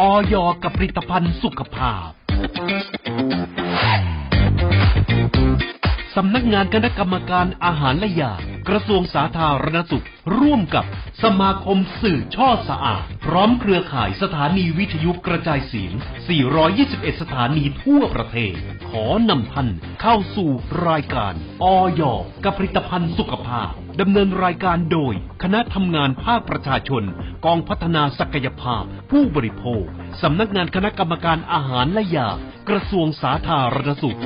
ออยกับผลิตภัณฑ์สุขภาพ สำนักงานคณะกรรมการอาหารและยา กระทรวงสาธารณสุข ร่วมกับสมาคมสื่อช่อสะอาด พร้อมเครือข่ายสถานีวิทยุกระจายเสียง 421 สถานีทั่วประเทศ ขอนำท่านเข้าสู่รายการออยกับผลิตภัณฑ์สุขภาพดำเนินรายการโดย คณะทำงานภาคประชาชน กองพัฒนาศักยภาพ ผู้บริโภคสำนักงานคณะกรรมการอาหารและยากระทรวงสาธารณสุข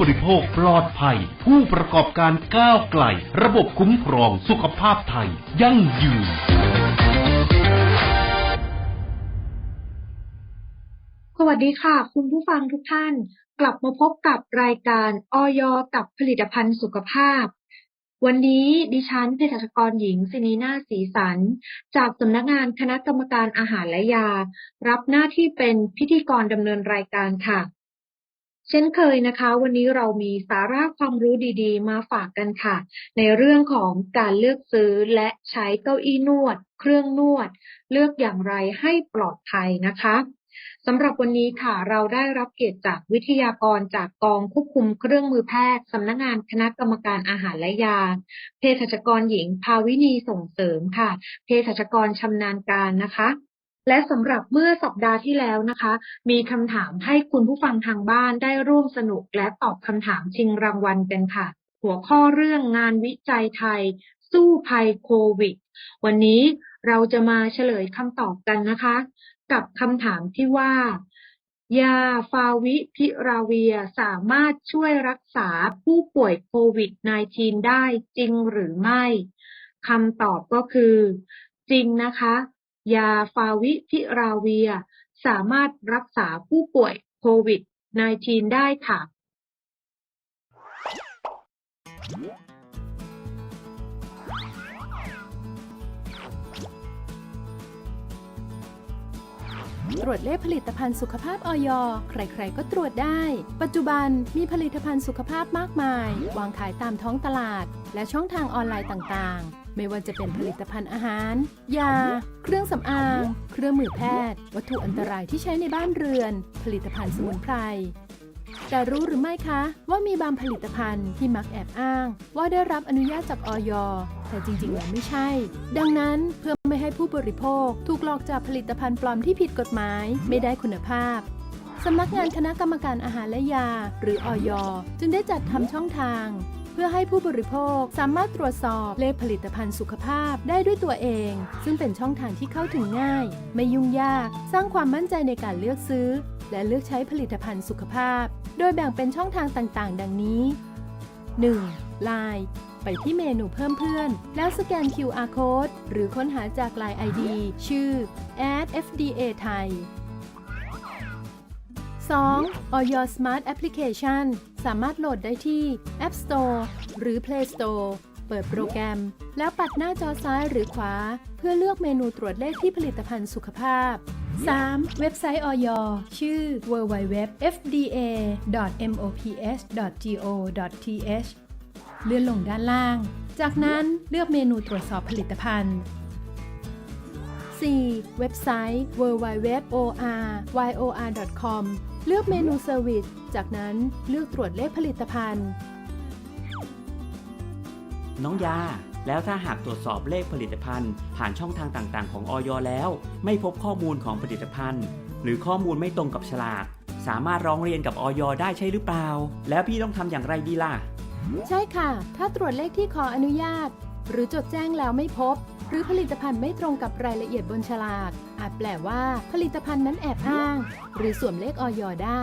บริโภคปลอดภัย ผู้ประกอบการก้าวไกล ระบบคุ้มครองสุขภาพไทย ยั่งยืน สวัสดีค่ะ คุณผู้ฟังทุกท่าน กลับมาพบกับรายการออยกับผลิตภัณฑ์สุขภาพวันนี้ดิฉันเภสัชกรหญิงสินีนาศีสัน จากสำนักงานคณะกรรมการอาหารและยา รับหน้าที่เป็นพิธีกรดำเนินรายการค่ะ เช่นเคยนะคะ วันนี้เรามีสาระความรู้ดีๆ มาฝากกันค่ะ ในเรื่องของการเลือกซื้อและใช้เก้าอี้นวด เครื่องนวด เลือกอย่างไรให้ปลอดภัยนะคะสำหรับวันนี้ค่ะเราได้รับเกียรติจากวิทยากรจากกองควบคุมเครื่องมือแพทย์สำนักงานคณะกรรมการอาหารและยา เภสัชกรหญิงภาวินีส่งเสริมค่ะ เภสัชกรชำนาญการนะคะ และสำหรับเมื่อสัปดาห์ที่แล้วนะคะ มีคำถามให้คุณผู้ฟังทางบ้านได้ร่วมสนุกและตอบคำถามชิงรางวัลกันค่ะ หัวข้อเรื่องงานวิจัยไทย สู้ภัยโควิด วันนี้เราจะมาเฉลยคำตอบกันนะคะ กับคำถามที่ว่า ยาฟาวิพิราเวียสามารถช่วยรักษาผู้ป่วยโควิด -19 ได้จริงหรือไม่คำตอบก็คือ จริงนะคะ ยาฟาวิพิราเวีย สามารถรักษาผู้ป่วยโควิด -19 ได้ค่ะ ตรวจเลขผลิตภัณฑ์สุขภาพออยใครๆ ก็ตรวจได้ ปัจจุบันมีผลิตภัณฑ์สุขภาพมากมาย วางขายตามท้องตลาด และช่องทางออนไลน์ต่างๆ ไม่ว่าจะเป็นผลิตภัณฑ์อาหาร ยา เครื่องสำอาง เครื่องมือแพทย์ วัตถุอันตรายที่ใช้ในบ้านเรือน ผลิตภัณฑ์สมุนไพรแต่รู้หรือไม่คะ ว่ามีบางผลิตภัณฑ์ที่มักแอบอ้าง ว่าได้รับอนุญาตจากออยแต่จริงๆแล้วไม่ใช่ ดังนั้นเพื่อไม่ให้ผู้บริโภค ถูกหลอกจากผลิตภัณฑ์ปลอมที่ผิดกฎหมาย ไม่ได้คุณภาพสำนักงานคณะกรรมการอาหารและยา หรือออยจึงได้จัดทำช่องทาง พื่อให้ผู้บริโภคสามารถตรวจสอบเลขผลิตภัณฑ์สุขภาพได้ด้วยตัวเอง ซึ่งเป็นช่องทางที่เข้าถึงง่าย ไม่ยุ่งยาก สร้างความมั่นใจในการเลือกซื้อ และเลือกใช้ผลิตภัณฑ์สุขภาพ โดยแบ่งเป็นช่องทางต่างๆ ดังนี้ 1. Line ไปที่เมนูเพิ่มเพื่อน แล้วสแกน QR code หรือค้นหาจาก Line ID ชื่อ @fda ไทย 2. Or Your Smart Application สามารถโหลดได้ที่ App Store หรือ Play Store เปิดโปรแกรม แล้วปัดหน้าจอซ้ายหรือขวา เพื่อเลือกเมนูตรวจเลขที่ผลิตภัณฑ์สุขภาพ 3. เว็บไซต์ออยชื่อ www.fda.mops.go.th เลื่อนลงด้านล่าง จากนั้นเลือกเมนูตรวจสอบผลิตภัณฑ์ 4. เว็บไซต์ www.oryor.com เลือกเมนู Service จากนั้นเลือกตรวจเลขผลิตภัณฑ์ น้องยา แล้วถ้าหากตรวจสอบเลขผลิตภัณฑ์ ผ่านช่องทางต่างๆ ของออยแล้ว ไม่พบข้อมูลของผลิตภัณฑ์ หรือข้อมูลไม่ตรงกับฉลาก สามารถร้องเรียนกับออยได้ใช่หรือเปล่า แล้วพี่ต้องทำอย่างไรดีล่ะ ใช่ค่ะ ถ้าตรวจเลขที่ขออนุญาต หรือจดแจ้งแล้วไม่พบ หรือผลิตภัณฑ์ไม่ตรงกับรายละเอียดบนฉลาก อาจแปลว่าผลิตภัณฑ์นั้นแอบอ้าง หรือสวมเลขออยได้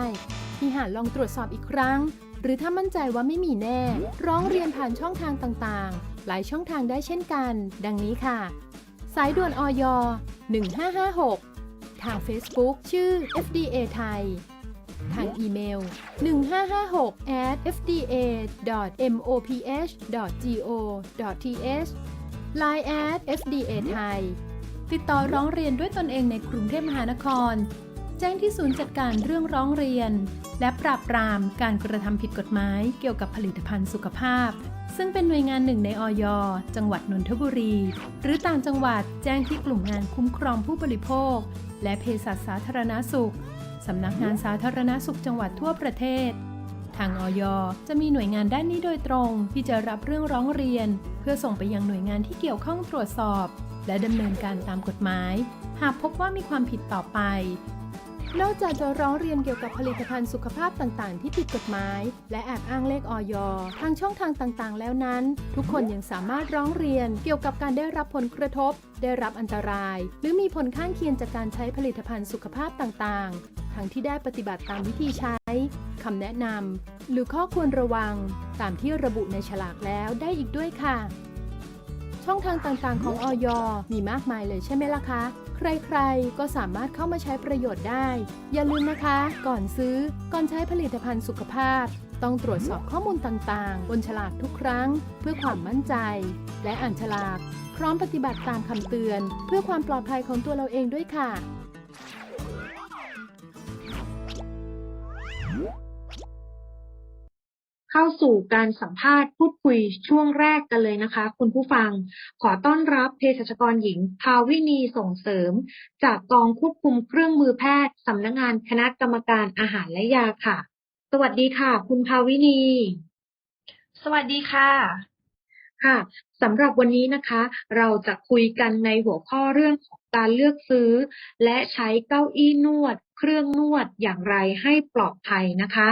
พี่หาลองตรวจสอบอีกครั้ง หรือถ้ามั่นใจว่าไม่มีแน่ ร้องเรียนผ่านช่องทางต่างๆ หลายช่องทางได้เช่นกัน ดังนี้ค่ะ สายด่วนออย1556 ทาง Facebook ชื่อ FDA ไทย ทางอีเมล 1556 at fda.mops.go.th Line at fda ไทยติดต่อร้องเรียนด้วยตนเองในกรุงเทพมหานคร แจ้งที่ศูนย์จัดการเรื่องร้องเรียน และปราบปรามการกระทำผิดกฎหมายเกี่ยวกับผลิตภัณฑ์สุขภาพ ซึ่งเป็นหน่วยงานหนึ่งในอย จังหวัดนนทบุรี หรือต่างจังหวัดแจ้งที่กลุ่มงานคุ้มครองผู้บริโภค และเภสัชสาธารณสุขสำนักงานสาธารณสุขจังหวัดทั่วประเทศ ทางอยจะมีหน่วยงานด้านนี้โดยตรงที่จะรับเรื่องร้องเรียน พื่อส่งไปยังหน่วยงานที่เกี่ยวข้องตรวจสอบ และดำเนินการตามกฎหมาย หากพบว่ามีความผิดต่อไป นอกจากจะร้องเรียนเกี่ยวกับผลิตภัณฑ์สุขภาพต่างๆ ที่ผิดกฎหมาย และแอบอ้างเลขออยทางช่องทางต่างๆ แล้วนั้น ทุกคนยังสามารถร้องเรียนเกี่ยวกับการได้รับผลกระทบ ได้รับอันตราย หรือมีผลข้างเคียงจากการใช้ผลิตภัณฑ์สุขภาพต่างๆ ทั้งที่ได้ปฏิบัติตามวิธีใช้คำแนะนำหรือข้อควรระวังตามที่ระบุในฉลากแล้วได้อีกด้วยค่ะ ช่องทางต่างๆ ของออยมีมากมายเลยใช่ไหมล่ะคะ ใครๆ ก็สามารถเข้ามาใช้ประโยชน์ได้ อย่าลืมนะคะ ก่อนซื้อ ก่อนใช้ผลิตภัณฑ์สุขภาพ ต้องตรวจสอบข้อมูลต่างๆ บนฉลากทุกครั้ง เพื่อความมั่นใจ และอ่านฉลาก พร้อมปฏิบัติตามคำเตือน เพื่อความปลอดภัยของตัวเราเองด้วยค่ะ เข้าสู่การสัมภาษณ์พูดคุยช่วงแรกกันเลยนะคะ คุณผู้ฟังขอต้อนรับเภสัชกรหญิง ภาวินีส่งเสริม จากกองควบคุมเครื่องมือแพทย์สำนักงานคณะกรรมการอาหารและยาค่ะ สวัสดีค่ะ คุณภาวินี สวัสดีค่ะค่ะสำหรับวันนี้นะคะ เราจะคุยกันในหัวข้อเรื่องของการเลือกซื้อ และใช้เก้าอี้นวด เครื่องนวดอย่างไรให้ปลอดภัยนะคะ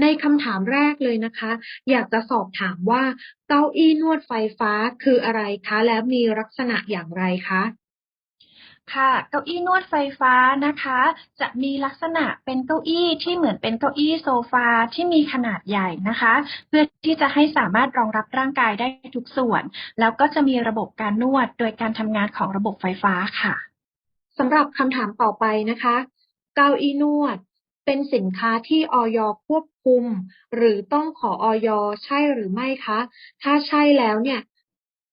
ในคำถามแรกเลยนะคะ อยากจะสอบถามว่าเก้าอี้นวดไฟฟ้าคืออะไรคะ และมีลักษณะอย่างไรคะค่ะเก้าอี้นวดไฟฟ้านะคะ จะมีลักษณะเป็นเก้าอี้ที่เหมือนเป็นเก้าอี้โซฟาที่มีขนาดใหญ่นะคะ เพื่อที่จะให้สามารถรองรับร่างกายได้ทุกส่วน แล้วก็จะมีระบบการนวดโดยการทำงานของระบบไฟฟ้าค่ะสำหรับคำถามต่อไปนะคะ เก้าอี้นวด เป็นสินค้าที่ออย ควบคุม หรือต้องขอออย ใช่หรือไม่คะ ถ้าใช่แล้วเนี่ย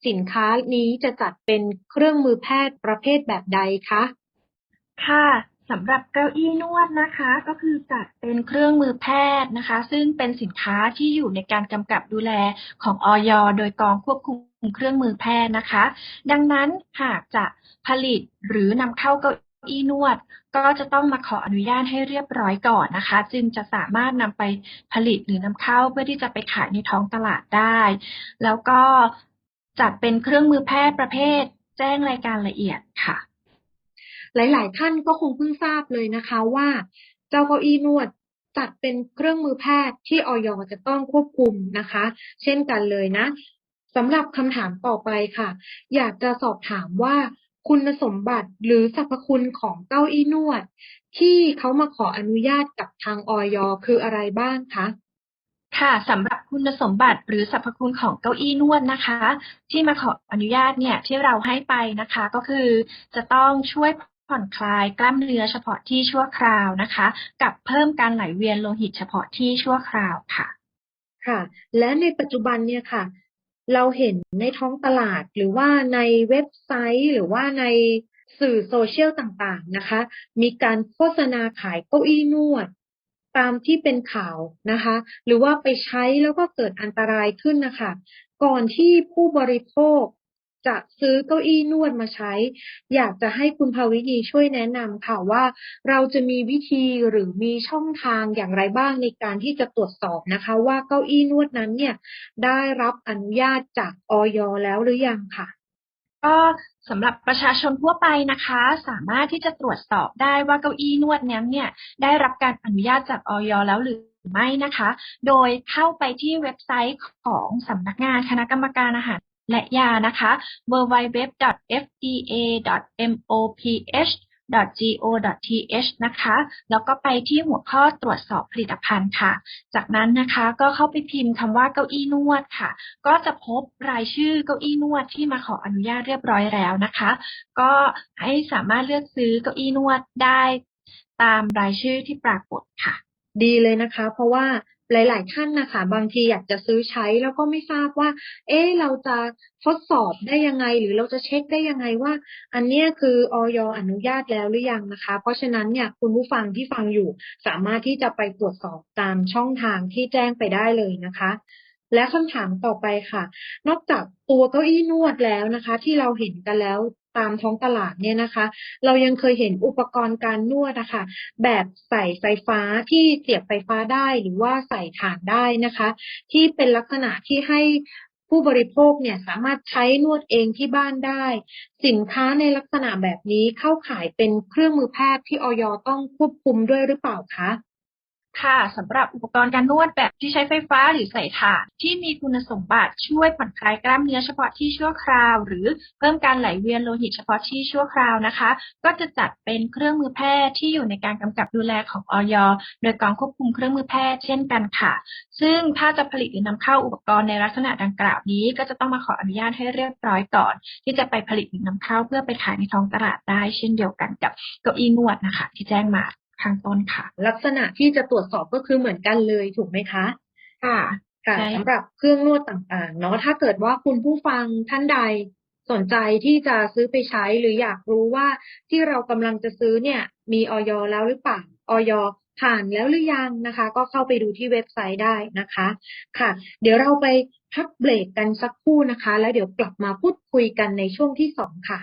สินค้านี้จะจัดเป็นเครื่องมือแพทย์ประเภทแบบใดคะ ค่ะสำหรับเก้าอี้นวดนะคะ ก็คือจัดเป็นเครื่องมือแพทย์นะคะ ซึ่งเป็นสินค้าที่อยู่ในการกำกับดูแลของออยโดยกองควบคุมเครื่องมือแพทย์นะคะ ดังนั้นหากจะผลิตหรือนำเข้าเก้าอี้นวด ก็จะต้องมาขออนุญาตให้เรียบร้อยก่อนนะคะ จึงจะสามารถนำไปผลิตหรือนำเข้าเพื่อที่จะไปขายในท้องตลาดได้ แล้วก็จัดเป็นเครื่องมือแพทย์ประเภท แจ้งรายการละเอียดค่ะ หลาย ๆ ท่านก็คงเพิ่งทราบเลยนะคะว่าเจ้าเก้าอี้นวดจัดเป็นเครื่องมือแพทย์ที่ออยจะต้องควบคุมนะคะ เช่นกันเลยนะสำหรับคำถามต่อไปค่ะ อยากจะสอบถามว่า คุณสมบัติหรือสรรพคุณของเก้าอี้นวด ที่เขามาขออนุญาตกับทางออยคืออะไรบ้างคะค่ะสำหรับคุณสมบัติหรือสรรพคุณของเก้าอี้นวดนะคะ ที่มาขออนุญาตเนี่ยที่เราให้ไปนะคะ ก็คือจะต้องช่วยผ่อนคลายกล้ามเนื้อเฉพาะที่ชั่วคราวนะคะ กับเพิ่มการไหลเวียนโลหิตเฉพาะที่ชั่วคราวค่ะ ค่ะ และในปัจจุบันเนี่ยค่ะ เราเห็นในท้องตลาดหรือว่าในเว็บไซต์ หรือว่าในสื่อโซเชียลต่างๆนะคะ มีการโฆษณาขายเก้าอี้นวด ตามที่เป็นข่าวนะคะ หรือว่าไปใช้แล้วก็เกิดอันตรายขึ้นนะคะ ก่อนที่ผู้บริโภค จะซื้อเก้าอี้นวดมาใช้ อยากจะให้คุณภาวินีช่วยแนะนำค่ะว่าเราจะมีวิธีหรือมีช่องทางอย่างไรบ้างในการที่จะตรวจสอบนะคะ ว่าเก้าอี้นวดนั้นเนี่ยได้รับอนุญาตจากออยแล้วหรือยังค่ะก็สำหรับประชาชนทั่วไปนะคะ สามารถที่จะตรวจสอบได้ว่าเก้าอี้นวดนั้นเนี่ยได้รับการอนุญาตจากออยแล้วหรือไม่นะคะ โดยเข้าไปที่เว็บไซต์ของสำนักงานคณะกรรมการอาหาร และยานะคะ www.fda.moph.go.th นะคะ แล้วก็ไปที่หัวข้อตรวจสอบผลิตภัณฑ์ค่ะ จากนั้นนะคะก็เข้าไปพิมพ์คำว่าเก้าอี้นวดค่ะ ก็จะพบรายชื่อเก้าอี้นวดที่มาขออนุญาตเรียบร้อยแล้วนะคะ ก็ให้สามารถเลือกซื้อเก้าอี้นวดได้ตามรายชื่อที่ปรากฏค่ะ ดีเลยนะคะ เพราะว่า หลาย ๆ ท่านนะคะ บางทีอยากจะซื้อใช้แล้วก็ไม่ทราบว่า เอ๊เราจะทดสอบได้ยังไง หรือเราจะเช็คได้ยังไงว่า อันนี้คือออยอนุญาตแล้วหรือยังนะคะ เพราะฉะนั้นเนี่ยคุณผู้ฟังที่ฟังอยู่ สามารถที่จะไปตรวจสอบตามช่องทางที่แจ้งไปได้เลยนะคะและคำถามต่อไปค่ะ นอกจากตัวเก้าอี้นวดแล้วนะคะ ที่เราเห็นกันแล้ว ตามท้องตลาดเนี่ยนะคะ เรายังเคยเห็นอุปกรณ์การนวดนะคะแบบใส่ไฟฟ้าที่เสียบไฟฟ้าได้หรือว่าใส่ถ่านได้นะคะ ที่เป็นลักษณะที่ให้ผู้บริโภคเนี่ยสามารถใช้นวดเองที่บ้านได้ สินค้าในลักษณะแบบนี้เข้าขายเป็นเครื่องมือแพทย์ที่ออยต้องควบคุมด้วยหรือเปล่าคะ ค่ะสำหรับอุปกรณ์การนวดแบบที่ใช้ไฟฟ้าหรือใส่ถ่านที่มีคุณสมบัติช่วยผ่อนคลายกล้ามเนื้อเฉพาะที่ชั่วคราว หรือเพิ่มการไหลเวียนโลหิตเฉพาะที่ชั่วคราวนะคะ ก็จะจัดเป็นเครื่องมือแพทย์ที่อยู่ในการกำกับดูแลของออยโดยกองควบคุมเครื่องมือแพทย์เช่นกันค่ะ ซึ่งถ้าจะผลิตหรือนำเข้าอุปกรณ์ในลักษณะดังกล่าวนี้ ก็จะต้องมาขออนุญาตให้เรียบร้อยก่อน ที่จะไปผลิตหรือนำเข้าเพื่อไปขายในท้องตลาดได้ เช่นเดียวกันกับเก้าอี้นวดนะคะ ที่แจ้งมาางต้นค่ะ ลักษณะที่จะตรวจสอบก็คือเหมือนกันเลยถูกไหมคะค่ะค่ะใช่สำหรับเครื่องนวดต่างๆ เนาะถ้าเกิดว่าคุณผู้ฟังท่านใดสนใจที่จะซื้อไปใช้หรืออยากรู้ว่าที่เรากำลังจะซื้อเนี่ย มีออยแล้วหรือเปล่าออยผ่านแล้วหรือยังนะคะ ก็เข้าไปดูที่เว็บไซต์ได้นะคะ ค่ะ เดี๋ยวเราไปพักเบรกกันสักครู่นะคะ แล้วเดี๋ยวกลับมาพูดคุยกันในช่วงที่สองค่ะ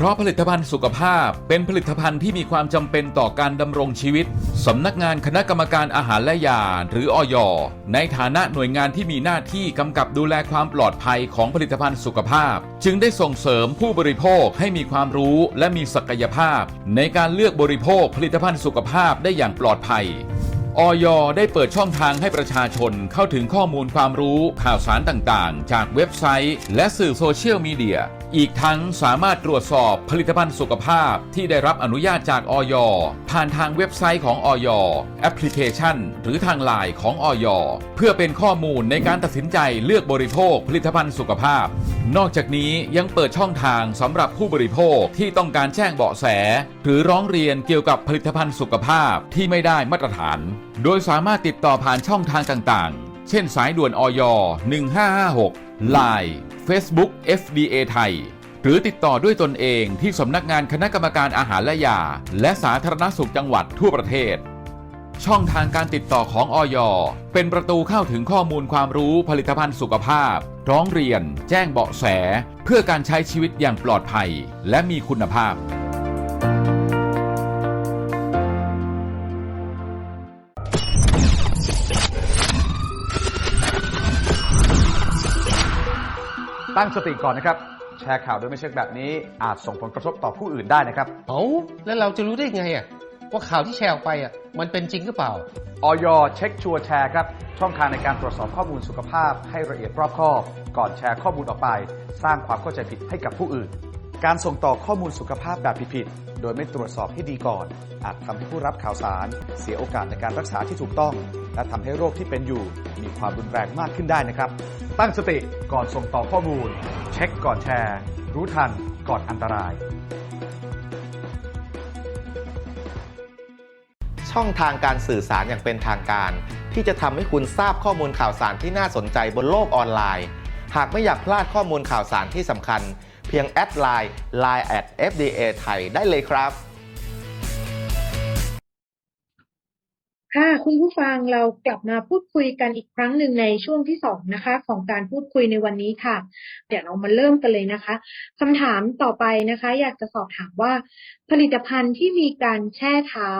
เพราะผลิตภัณฑ์สุขภาพเป็นผลิตภัณฑ์ที่มีความจำเป็นต่อการดำรงชีวิตสำนักงานคณะกรรมการอาหารและยาหรืออยในฐานะหน่วยงานที่มีหน้าที่กำกับดูแลความปลอดภัยของผลิตภัณฑ์สุขภาพ จึงได้ส่งเสริมผู้บริโภคให้มีความรู้และมีศักยภาพ ในการเลือกบริโภคผลิตภัณฑ์สุขภาพได้อย่างปลอดภัยออยได้เปิดช่องทางให้ประชาชนเข้าถึงข้อมูลความรู้ข่าวสารต่างๆ จากเว็บไซต์ และสื่อโซเชียลมีเดียอีกทั้งสามารถตรวจสอบผลิตภัณฑ์สุขภาพที่ได้รับอนุญาตจากออยผ่านทางเว็บไซต์ของออยแอปพลิเคชัน หรือทางไลน์ของออยเพื่อเป็นข้อมูลในการตัดสินใจเลือกบริโภคผลิตภัณฑ์สุขภาพ นอกจากนี้ยังเปิดช่องทางสำหรับผู้บริโภคที่ต้องการแจ้งเบาะแส หรือร้องเรียนเกี่ยวกับผลิตภัณฑ์สุขภาพที่ไม่ได้มาตรฐาน โดยสามารถติดต่อผ่านช่องทางต่างๆ เช่นสายด่วนออย1556 Line Facebook FDA ไทย หรือติดต่อด้วยตนเองที่สำนักงานคณะกรรมการอาหารและยา และสาธารณสุขจังหวัดทั่วประเทศ ช่องทางการติดต่อของออยเป็นประตูเข้าถึงข้อมูลความรู้ผลิตภัณฑ์สุขภาพ ร้องเรียน แจ้งเบาะแส เพื่อการใช้ชีวิตอย่างปลอดภัย และมีคุณภาพ ตั้งสติก่อนนะครับ แชร์ข่าวโดยไม่เช็คแบบนี้อาจส่งผลกระทบต่อผู้อื่นได้นะครับเอาแล้วเราจะรู้ได้ไงอะว่าข่าวที่แชร์ออกไปอะมันเป็นจริงหรือเปล่าออยเช็คชัวร์แชร์ครับ ช่องทางในการตรวจสอบข้อมูลสุขภาพให้ละเอียดรอบคอบ ก่อนแชร์ข้อมูลออกไป สร้างความเข้าใจผิดให้กับผู้อื่น การส่งต่อข้อมูลสุขภาพแบบผิดๆโดยไม่ตรวจสอบให้ดีก่อน อาจทำให้ผู้รับข่าวสาร เสียโอกาสในการรักษาที่ถูกต้องและทำให้โรคที่เป็นอยู่ มีความรุนแรงมากขึ้นได้นะครับ ตั้งสติก่อนส่งต่อข้อมูล เช็คก่อนแชร์ รู้ทันก่อนอันตราย ช่องทางการสื่อสารอย่างเป็นทางการ ที่จะทำให้คุณทราบข้อมูลข่าวสารที่น่าสนใจบนโลกออนไลน์ หากไม่อยากพลาดข้อมูลข่าวสารที่สำคัญ เพียงแอดไลน์ Line at FDA ไทยได้เลยครับ ค่ะคุณผู้ฟังเรากลับมาพูดคุยกันอีกครั้งหนึ่งในช่วงที่สองนะคะ ของการพูดคุยในวันนี้ค่ะ เดี๋ยวเรามาเริ่มกันเลยนะคะคำถามต่อไปนะคะ อยากจะสอบถามว่า ผลิตภัณฑ์ที่มีการแช่เท้า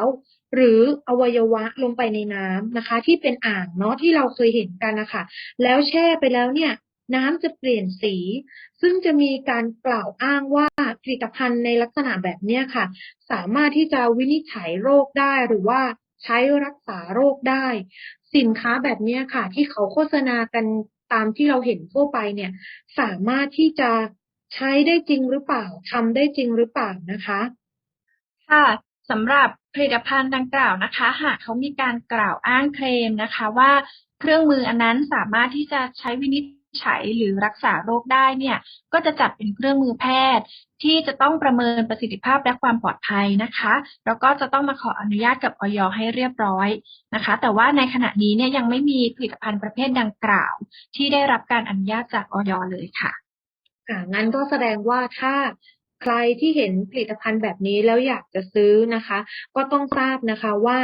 หรืออวัยวะลงไปในน้ำนะคะ ที่เป็นอ่างเนาะที่เราเคยเห็นกันนะคะแล้วแช่ไปแล้วเนี่ย น้ำจะเปลี่ยนสี ซึ่งจะมีการกล่าวอ้างว่าผลิตภัณฑ์ในลักษณะแบบนี้ค่ะ สามารถที่จะวินิจฉัยโรคได้หรือว่า ใช้รักษาโรคได้ สินค้าแบบนี้ค่ะ ที่เขาโฆษณากันตามที่เราเห็นทั่วไปเนี่ย สามารถที่จะใช้ได้จริงหรือเปล่าทำได้จริงหรือเปล่านะคะค่ะสำหรับผลิตภัณฑ์ดังกล่าวนะคะ หากเขามีการกล่าวอ้างเคลมนะคะ ว่าเครื่องมืออันนั้นสามารถที่จะใช้วินิจ ฉัยหรือรักษาโรคได้เนี่ย ก็จะจัดเป็นเครื่องมือแพทย์ ที่จะต้องประเมินประสิทธิภาพและความปลอดภัยนะคะ แล้วก็จะต้องมาขออนุญาตกับออยให้เรียบร้อยนะคะ แต่ว่าในขณะนี้เนี่ยยังไม่มีผลิตภัณฑ์ประเภทดังกล่าว ที่ได้รับการอนุญาตจากออยเลยค่ะค่ะงั้นก็แสดงว่าถ้าใครที่เห็นผลิตภัณฑ์แบบนี้แล้วอยากจะซื้อนะคะ ก็ต้องทราบนะคะว่า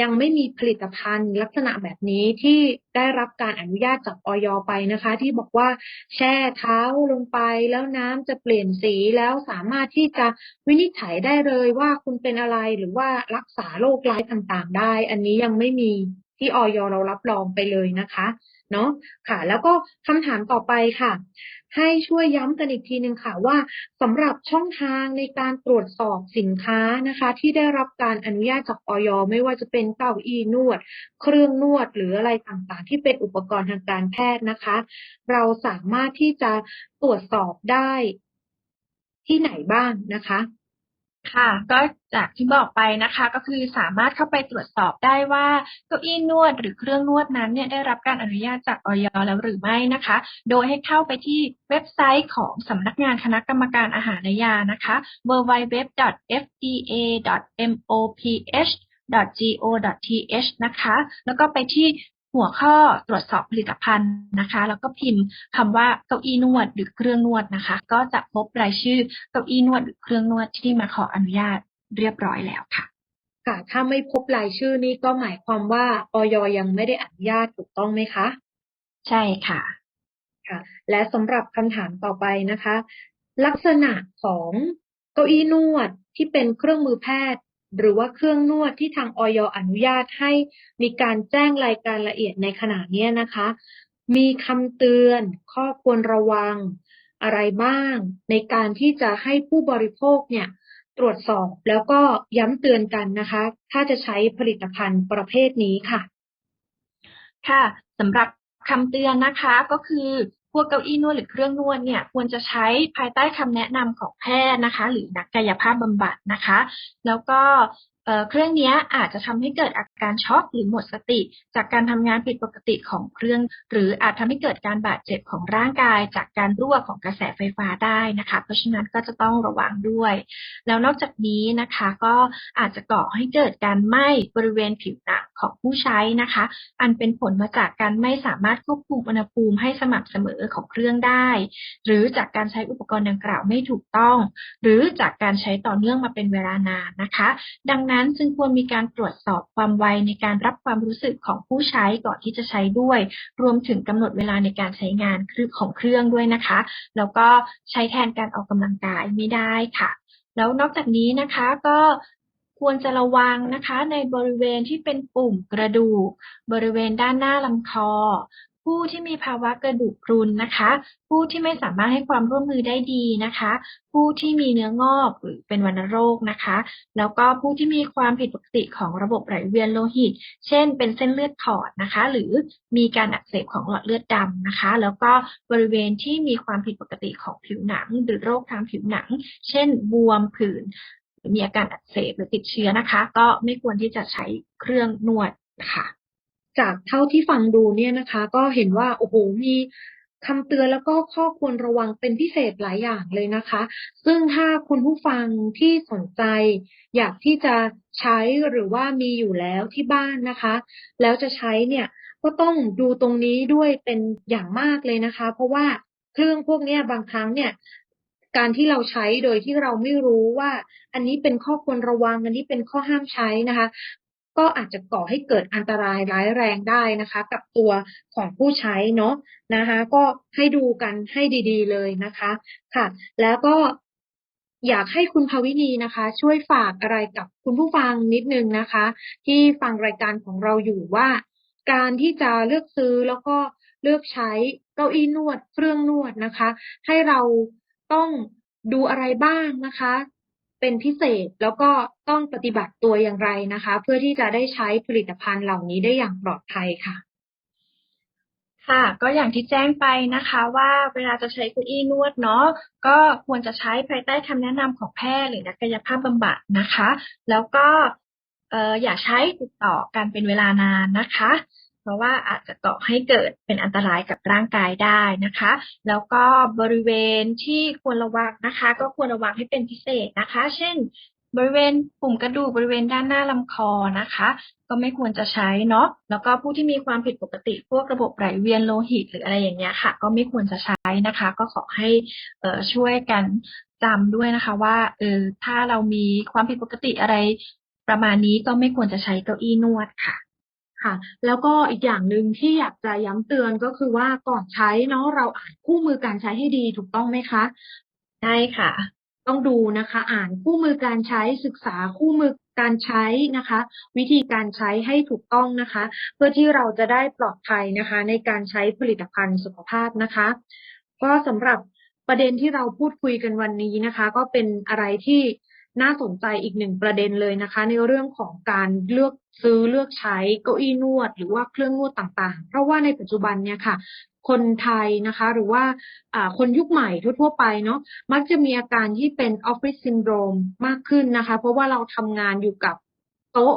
ยังไม่มีผลิตภัณฑ์ลักษณะแบบนี้ที่ได้รับการอนุญาตจากออยไปนะคะ ที่บอกว่าแช่เท้าลงไปแล้วน้ำจะเปลี่ยนสีแล้วสามารถที่จะวินิจฉัยได้เลยว่าคุณเป็นอะไรหรือว่ารักษาโรคร้ายต่างๆ ได้ อันนี้ยังไม่มีที่ออยเรารับรองไปเลยนะคะ เนาะค่ะ แล้วก็คำถามต่อไปค่ะ ให้ช่วยย้ำกันอีกทีหนึ่งค่ะว่าสำหรับช่องทางในการตรวจสอบสินค้านะคะ ที่ได้รับการอนุญาตจากออยไม่ว่าจะเป็นเก้าอี้นวด เครื่องนวดหรืออะไรต่างๆ ที่เป็นอุปกรณ์ทางการแพทย์นะคะ เราสามารถที่จะตรวจสอบได้ที่ไหนบ้างนะคะ ค่ะ ก็จากที่บอกไปนะคะ ก็คือสามารถเข้าไปตรวจสอบได้ว่าเก้าอี้นวดหรือเครื่องนวดนั้นเนี่ยได้รับการอนุญาตจากออยแล้วหรือไม่นะคะ โดยให้เข้าไปที่เว็บไซต์ของสำนักงานคณะกรรมการอาหารและยานะคะ www.fda.moph.go.th นะคะ แล้วก็ไปที่ หัวข้อตรวจสอบผลิตภัณฑ์นะคะ แล้วก็พิมพ์คำว่าเก้าอี้นวดหรือเครื่องนวดนะคะ ก็จะพบรายชื่อเก้าอี้นวดหรือเครื่องนวดที่มาขออนุญาตเรียบร้อยแล้วค่ะค่ะ ถ้าไม่พบรายชื่อนี้ก็หมายความว่าออยยังไม่ได้อนุญาตถูกต้องไหมคะ ใช่ค่ะค่ะ และสำหรับคำถามต่อไปนะคะ ลักษณะของเก้าอี้นวดที่เป็นเครื่องมือแพทย์ หรือว่าเครื่องนวดที่ทางออยอนุญาตให้มีการแจ้งรายการละเอียดในขณะนี้นะคะ มีคำเตือน ข้อควรระวังอะไรบ้าง ในการที่จะให้ผู้บริโภคเนี่ยตรวจสอบแล้วก็ย้ำเตือนกันนะคะ ถ้าจะใช้ผลิตภัณฑ์ประเภทนี้ค่ะ ค่ะสำหรับคำเตือนนะคะก็คือ พวกเก้าอี้นวดหรือเครื่องนวดเนี่ยควรจะใช้ภายใต้คำแนะนำของแพทย์นะคะ หรือนักกายภาพบำบัดนะคะ แล้วก็ เครื่องนี้อาจจะทำให้เกิดอาการช็อกหรือหมดสติ จากการทำงานผิดปกติของเครื่อง หรืออาจทำให้เกิดการบาดเจ็บของร่างกาย จากการรั่วของกระแสไฟฟ้าได้นะคะ เพราะฉะนั้นก็จะต้องระวังด้วย แล้วนอกจากนี้นะคะก็อาจจะก่อให้เกิดการไหม้บริเวณผิวหนังของผู้ใช้นะคะ อันเป็นผลมาจากการไม่สามารถควบคุมอุณหภูมิให้สม่ำเสมอของเครื่องได้ หรือจากการใช้อุปกรณ์ดังกล่าวไม่ถูกต้อง หรือจากการใช้ต่อเนื่องมาเป็นเวลานานนะคะ ดังนั้นั้นจึงควรมีการตรวจสอบความไวในการรับความรู้สึกของผู้ใช้ก่อนที่จะใช้ด้วย รวมถึงกำหนดเวลาในการใช้งานของเครื่องด้วยนะคะ แล้วก็ใช้แทนการออกกำลังกายไม่ได้ค่ะ แล้วนอกจากนี้นะคะก็ควรจะระวังนะคะในบริเวณที่เป็นปุ่มกระดูก บริเวณด้านหน้าลำคอ ผู้ที่มีภาวะกระดูกพรุนนะคะ ผู้ที่ไม่สามารถให้ความร่วมมือได้ดีนะคะ ผู้ที่มีเนื้องอกหรือเป็นวัณโรคนะคะ แล้วก็ผู้ที่มีความผิดปกติของระบบไหลเวียนโลหิต เช่น เป็นเส้นเลือดขอดนะคะ หรือมีการอักเสบของหลอดเลือดดำนะคะ แล้วก็บริเวณที่มีความผิดปกติของผิวหนัง หรือโรคทางผิวหนัง เช่น บวมผื่นมีอาการอักเสบหรือติดเชื้อนะคะ ก็ไม่ควรที่จะใช้เครื่องนวดค่ะ จากเท่าที่ฟังดูเนี่ยนะคะ ก็เห็นว่าโอ้โหมีคำเตือนแล้วก็ข้อควรระวังเป็นพิเศษหลายอย่างเลยนะคะ ซึ่งถ้าคุณผู้ฟังที่สนใจ อยากที่จะใช้หรือว่ามีอยู่แล้วที่บ้านนะคะ แล้วจะใช้เนี่ยก็ต้องดูตรงนี้ด้วยเป็นอย่างมากเลยนะคะ เพราะว่าเครื่องพวกนี้บางครั้งเนี่ยการที่เราใช้โดยที่เราไม่รู้ว่า อันนี้เป็นข้อควรระวังอันนี้เป็นข้อห้ามใช้นะคะ ก็อาจจะก่อให้เกิดอันตรายร้ายแรงได้นะคะ กับตัวของผู้ใช้เนาะนะคะ ก็ให้ดูกันให้ดี ๆ เลยนะคะค่ะ แล้วก็อยากให้คุณภวินีนะคะ ช่วยฝากอะไรกับคุณผู้ฟังนิดนึงนะคะ ที่ฟังรายการของเราอยู่ว่า การที่จะเลือกซื้อแล้วก็เลือกใช้เก้าอี้นวดเครื่องนวดนะคะ ให้เราต้องดูอะไรบ้างนะคะ เป็นพิเศษแล้วก็ต้องปฏิบัติตัวอย่างไรนะคะ เพื่อที่จะได้ใช้ผลิตภัณฑ์เหล่านี้ได้อย่างปลอดภัยค่ะ ค่ะ ก็อย่างที่แจ้งไปนะคะ ว่าเวลาจะใช้เก้าอี้นวดเนาะก็ควรจะใช้ภายใต้คำแนะนำของแพทย์หรือนักกายภาพบำบัดนะคะ แล้วก็เอ่ออย่าใช้ติดต่อกันเป็นเวลานานนะคะ เพราะว่าอาจจะก่อให้เกิดเป็นอันตรายกับร่างกายได้นะคะ แล้วก็บริเวณที่ควรระวังนะคะ ก็ควรระวังให้เป็นพิเศษนะคะ เช่น บริเวณปุ่มกระดูกบริเวณด้านหน้าลำคอนะคะ ก็ไม่ควรจะใช้เนาะแล้วก็ผู้ที่มีความผิดปกติพวกระบบไหลเวียนโลหิตหรืออะไรอย่างเงี้ยค่ะ ก็ไม่ควรจะใช้นะคะ ก็ขอให้เช่วยกันจำด้วยนะคะว่าเออถ้าเรามีความผิดปกติอะไรประมาณนี้ก็ไม่ควรจะใช้เก้าอี้นวดค่ะ ค่ะ แล้วก็อีกอย่างหนึ่งที่อยากจะย้ำเตือนก็คือว่าก่อนใช้เนาะเราอ่านคู่มือการใช้ให้ดีถูกต้องไหมคะใช่ค่ะ ต้องดูนะคะ อ่านคู่มือการใช้ศึกษาคู่มือการใช้นะคะ วิธีการใช้ให้ถูกต้องนะคะ เพื่อที่เราจะได้ปลอดภัยนะคะ ในการใช้ผลิตภัณฑ์สุขภาพนะคะ ก็สำหรับประเด็นที่เราพูดคุยกันวันนี้นะคะ ก็เป็นอะไรที่ น่าสนใจอีกหนึ่งประเด็นเลยนะคะ ในเรื่องของการเลือกซื้อเลือกใช้เก้าอี้นวด หรือว่าเครื่องนวดต่างๆ เพราะว่าในปัจจุบันเนี่ยค่ะคนไทยนะคะ หรือว่าคนยุคใหม่ทั่วๆไปเนาะมักจะมีอาการที่เป็นออฟฟิศซินโดรมมากขึ้นนะคะ เพราะว่าเราทำงานอยู่กับโต๊ะ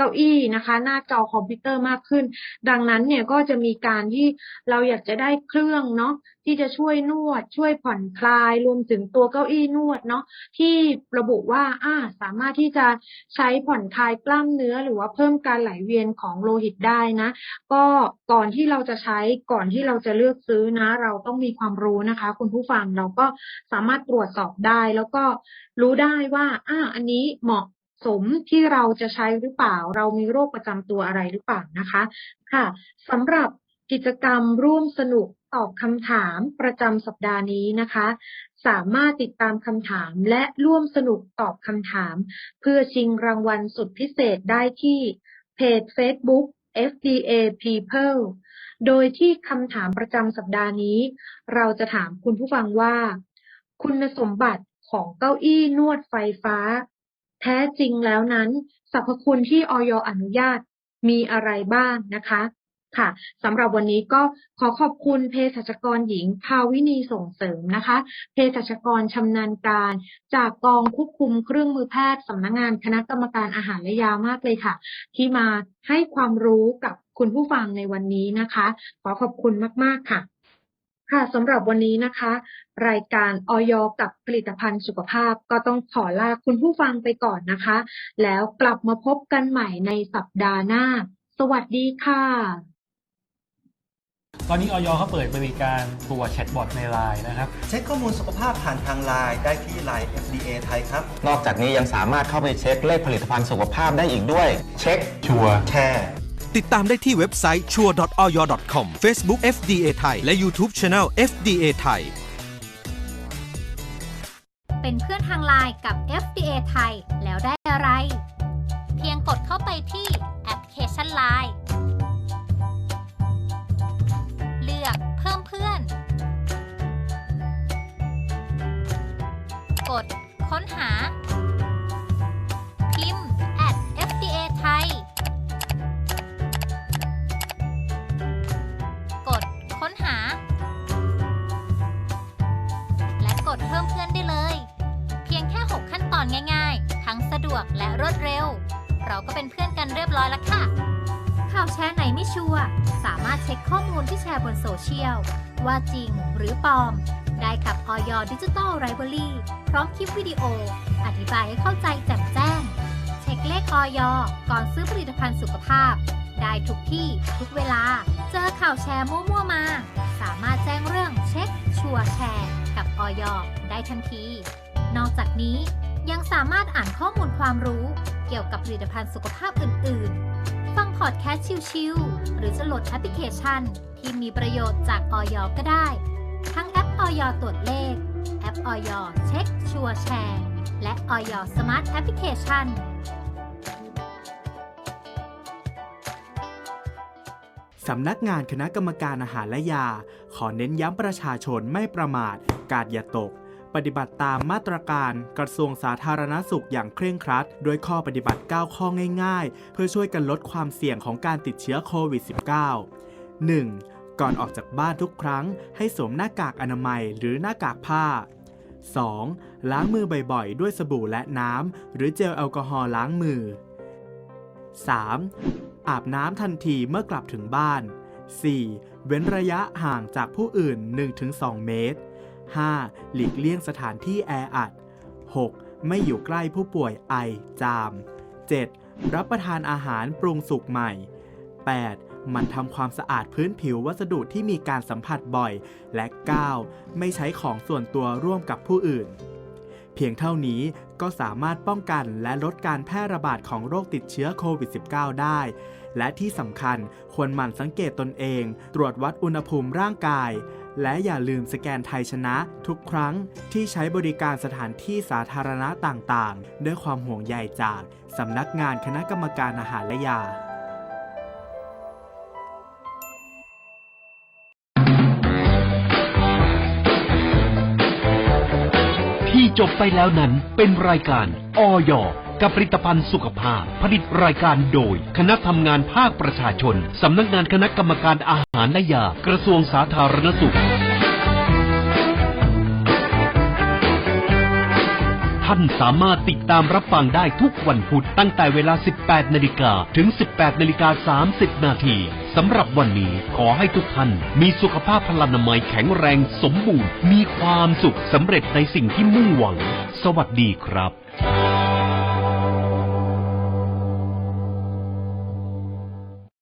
เก้าอี้นะคะ หน้าจอคอมพิวเตอร์มากขึ้น ดังนั้นเนี่ยก็จะมีการที่เราอยากจะได้เครื่องเนาะที่จะช่วยนวด ช่วยผ่อนคลาย รวมถึงตัวเก้าอี้นวดเนาะที่ระบุว่าอ่าสามารถที่จะใช้ผ่อนคลายกล้ามเนื้อ หรือว่าเพิ่มการไหลเวียนของโลหิตได้นะ ก็ก่อนที่เราจะใช้ก่อนที่เราจะเลือกซื้อนะ เราต้องมีความรู้นะคะ คุณผู้ฟังเราก็สามารถตรวจสอบได้ แล้วก็รู้ได้ว่าอ่าอันนี้เหมาะ สมที่เราจะใช้หรือเปล่า เรามีโรคประจำตัวอะไรหรือเปล่านะคะ ค่ะสำหรับกิจกรรมร่วมสนุกตอบคำถามประจำสัปดาห์นี้นะคะ สามารถติดตามคำถามและร่วมสนุกตอบคำถาม เพื่อชิงรางวัลสุดพิเศษได้ที่เพจ Facebook FDA People โดยที่คำถามประจำสัปดาห์นี้ เราจะถามคุณผู้ฟังว่า คุณสมบัติของเก้าอี้นวดไฟฟ้า แท้จริงแล้วนั้นสรรพคุณที่ออยอนุญาตมีอะไรบ้างนะคะค่ะสำหรับวันนี้ก็ขอขอบคุณเภสัชกรหญิง ภาวินีส่งเสริมนะคะเภสัชกรชำนาญการ จากกองควบคุมเครื่องมือแพทย์สำนักงงานคณะกรรมการอาหารและยามากเลยค่ะ ที่มาให้ความรู้กับคุณผู้ฟังในวันนี้นะคะ ขอขอบคุณมาก ๆ ค่ะ ค่ะสำหรับวันนี้นะคะ รายการออยกับผลิตภัณฑ์สุขภาพก็ต้องขอลาคุณผู้ฟังไปก่อนนะคะ แล้วกลับมาพบกันใหม่ในสัปดาห์หน้า สวัสดีค่ะ ตอนนี้ออยเขาเปิดบริการตัวแชทบอทในไลน์นะครับ เช็คข้อมูลสุขภาพผ่านทางไลน์ได้ที่ Line FDA ไทยครับ นอกจากนี้ยังสามารถเข้าไปเช็คเลขผลิตภัณฑ์สุขภาพได้อีกด้วย เช็คชัวร์แชร์ ติดตามได้ที่เว็บไซต์ chua.oy.com, Facebook FDA ไทยและ YouTube Channel FDA ไทยเป็นเพื่อนทางไลน์กับ FDA ไทยแล้วได้อะไร เพียงกดเข้าไปที่ ว่าจริงหรือปลอม ได้กับ o อยดิจิ t a l Library พร้อมคลิปวิดีโอ อธิบายให้เข้าใจแจ่มแจ้ง เช็คเลขออยก่อนซื้อผลิตภัณฑ์สุขภาพ ได้ทุกที่ทุกเวลา เจอข่าวแชร์มั่วๆมา สามารถแจ้งเรื่องเช็ค ชัวร์แชร์ กับออยได้ทันที นอกจากนี้ยังสามารถอ่านข้อมูลความรู้เกี่ยวกับผลิตภัณฑ์สุขภาพอื่น ๆ ฟังพอดแคสต์ชิลๆหรือจะโหลดแอปพลิเคชัน ที่มีประโยชน์จากออยก็ได้ ทั้งแอปออยตรวจเลข แอปออยเช็คชัวร์แชร์ และออยสมาร์ทแอปพลิเคชันสำนักงานคณะกรรมการอาหารและยา ขอเน้นย้ำประชาชนไม่ประมาท กาดอย่าตก ปฏิบัติตามมาตรการกระทรวงสาธารณสุขอย่างเคร่งครัด โดยข้อปฏิบัติ 9 ข้อง่าย ๆ เพื่อช่วยกันลดความเสี่ยงของการติดเชื้อโควิด -19 1. ก่อนออกจากบ้านทุกครั้งให้สวมหน้ากากอนามัยหรือหน้ากากผ้า 2. ล้างมือบ่อยๆ ด้วยสบู่และน้ำ หรือเจลแอลกอฮอล์ล้างมือ 3. อาบน้ำทันทีเมื่อกลับถึงบ้าน 4. เว้นระยะห่างจากผู้อื่น 1-2 เมตร 5. หลีกเลี่ยงสถานที่แออัด 6. ไม่อยู่ใกล้ผู้ป่วยไอจาม 7. รับประทานอาหารปรุงสุกใหม่ 8. มันทำความสะอาดพื้นผิววัสดุที่มีการสัมผัสบ่อย และ 9. ไม่ใช้ของส่วนตัวร่วมกับผู้อื่น เพียงเท่านี้ก็สามารถป้องกันและลดการแพร่ระบาดของโรคติดเชื้อโควิด -19 ได้ และที่สำคัญควรหมั่นสังเกตตนเอง ตรวจวัดอุณหภูมิร่างกาย และอย่าลืมสแกนไทยชนะ ทุกครั้งที่ใช้บริการสถานที่สาธารณะต่างๆ ด้วยความห่วงใยจากสำนักงานคณะกรรมการอาหารและยา จบไปแล้วนั้นเป็นรายการออยกับผลิตภัณฑ์สุขภาพ ผลิตรายการโดย คณะทำงานภาคประชาชน สำนักงานคณะกรรมการอาหารและยา กระทรวงสาธารณสุข ท่านสามารถติดตามรับฟังได้ทุกวันพุธตั้งแต่เวลา 18 นาฬิกาถึง 18 นาฬิกา 30 นาที สำหรับวันนี้ขอให้ทุกท่านมีสุขภาพพลานามัยแข็งแรงสมบูรณ์ มีความสุขสำเร็จในสิ่งที่มุ่งหวัง สวัสดีครับ